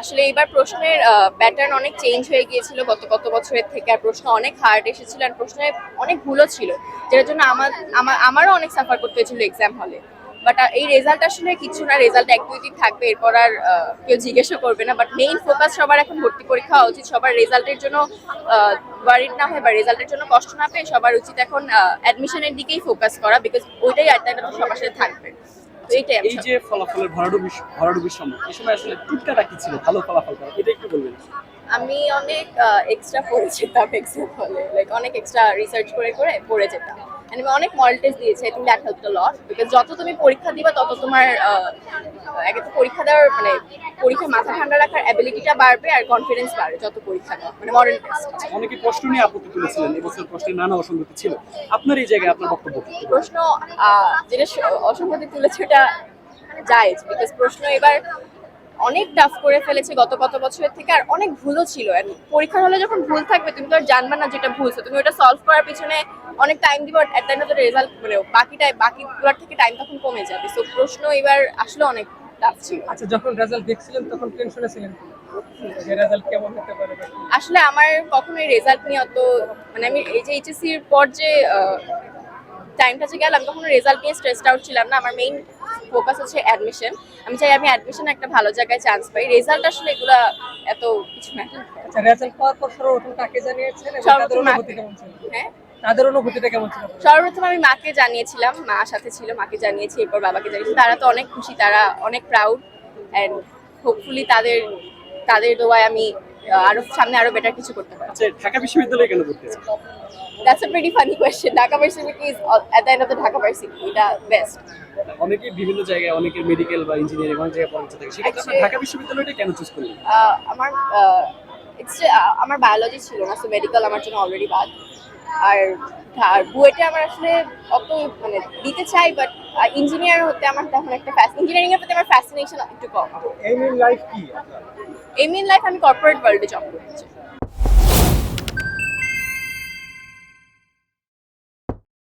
আসলে এইবার প্রশ্নের প্যাটার্ন অনেক চেঞ্জ হয়ে গিয়েছিল গত কত বছরের থেকে, আর প্রশ্ন অনেক হার্ড এসেছিল, আর প্রশ্নে অনেক ভুলও ছিল যেটার জন্য আমার আমার, আমারও অনেক সাফার করতে হয়েছিল এক্সাম হলে বাট এই রেজাল্ট আসলে কিছু না রেজাল্ট এক, দুই দিন থাকবে, এরপর আর কেউ জিজ্ঞাসা করবে না। বাট মেইন ফোকাস সবার এখন ভর্তি পরীক্ষা উচিত, সবার রেজাল্টের জন্য ওয়ারিড না হয় বা রেজাল্টের জন্য কষ্ট না পেয়ে সবার উচিত এখন অ্যাডমিশনের দিকেই ফোকাস করা বিকজ ওইটাই আর সবার সাথে থাকবে। তো এইটাই এই যে ফলাফলের ভরাডুবি ভরাডুবির সময় এই সময় আসলে টুটকাটা কি ছিল? ভালো ফলাফল করা এটা একটু বলবেন। আমি অনেক এক্সট্রা পড়ে যেতাম এক্সাম হলে লাইক অনেক এক্সট্রা রিসার্চ করে করে পড়ে যেতাম। And আমি অনেক মডেল টেস্ট দিয়েছি I think that help the lot because যত তুমি পরীক্ষা দিবা তত তোমার আগে তো পরীক্ষা দেওয়ার মানে পরীক্ষা মাথা ঠান্ডা রাখার অ্যাবিলিটিটা বাড়বে আর কনফিডেন্স বাড়বে যত পরীক্ষা দেওয়া মানে মডেল টেস্ট অনেকে প্রশ্ন নিয়ে আপত্তি তুলেছিলেন এবছর প্রশ্নের নানা অসঙ্গতি ছিল আপনার এই জায়গায় আপনার বক্তব্য? প্রশ্ন যেটা অসম্মতি তুলেছে ওটা জায়েজ বিকজ প্রশ্ন এবার অনেক টাফ করে ফেলেছে গত কত বছরের থেকে আর অনেক ভুলও ছিল। পরীক্ষার হলে যখন ভুল থাকবে তুমি তো আর জানবে না যেটা ভুলছো তুমি ওটা সলভ করার পিছনে অনেক টাইম দিবে অ্যাট রেজাল্ট মানে বাকিটা বাকিগুলোর থেকে টাইম তখন কমে যাবে। সো প্রশ্ন এবার আসলে অনেক টাফ ছিল। আচ্ছা যখন রেজাল্ট দেখছিলেন তখন টেনশনে ছিলেন? আসলে আমার কখনোই রেজাল্ট নিয়ে অত মানে আমি এই যে এইচএসসির পর যে টাইমটা যে গেলাম তখন রেজাল্ট নিয়ে স্ট্রেসড আউট ছিলাম না। আমার মেইন ফোকাস হচ্ছে অ্যাডমিশন আমি চাই আমি অ্যাডমিশন একটা ভালো জায়গায় চান্স পাই। রেজাল্ট আসলে এগুলা এত কিছু না। আচ্ছা রেজাল্ট পাওয়ার পর সর্বপ্রথম কাকে জানিয়েছেন তাদের সর্বপ্রথম অনুভূতি কেমন ছিল? হ্যাঁ? তাদের অনুভূতিটা কেমন ছিল? সর্বপ্রথম আমি মাকে জানিয়েছিলাম। মা সাথে ছিল মাকে জানিয়েছি এরপর বাবাকে জানিয়েছি। তারা তো অনেক খুশি তারা অনেক প্রাউড অ্যান্ড হোপফুলি তাদের তাদের দোয়ায় আমি আরও সামনে আরও বেটার কিছু করতে পারি আচ্ছা ঢাকা বিশ্ববিদ্যালয়ে কেন পড়তে that's a pretty funny question Dhaka Dhaka is at the end of the Dhaka Varsity. এটা বেস্ট অনেকে বিভিন্ন জায়গায় অনেকে মেডিকেল বা ইঞ্জিনিয়ারিং অনেক জায়গায় পড়াতে থাকে। সেক্ষেত্রে ঢাকা বিশ্ববিদ্যালয়টা কেন চুজ করলেন? আহ, আমার ইটস আমার বায়োলজি ছিল না সো মেডিকেল আমার জন্য অলরেডি বাদ। আর আর বুয়েটে আমার আসলে অত মানে দিতে চাই বাট ইঞ্জিনিয়ার হতে আমার তেমন একটা ফ্যাস ইঞ্জিনিয়ারিং এর প্রতি আমার ফ্যাসিনেশন একটু কম। এইম ইন লাইফ কি এম ইন লাইফ আমি কর্পোরেট ওয়ার্ল্ডে জব করতে চাই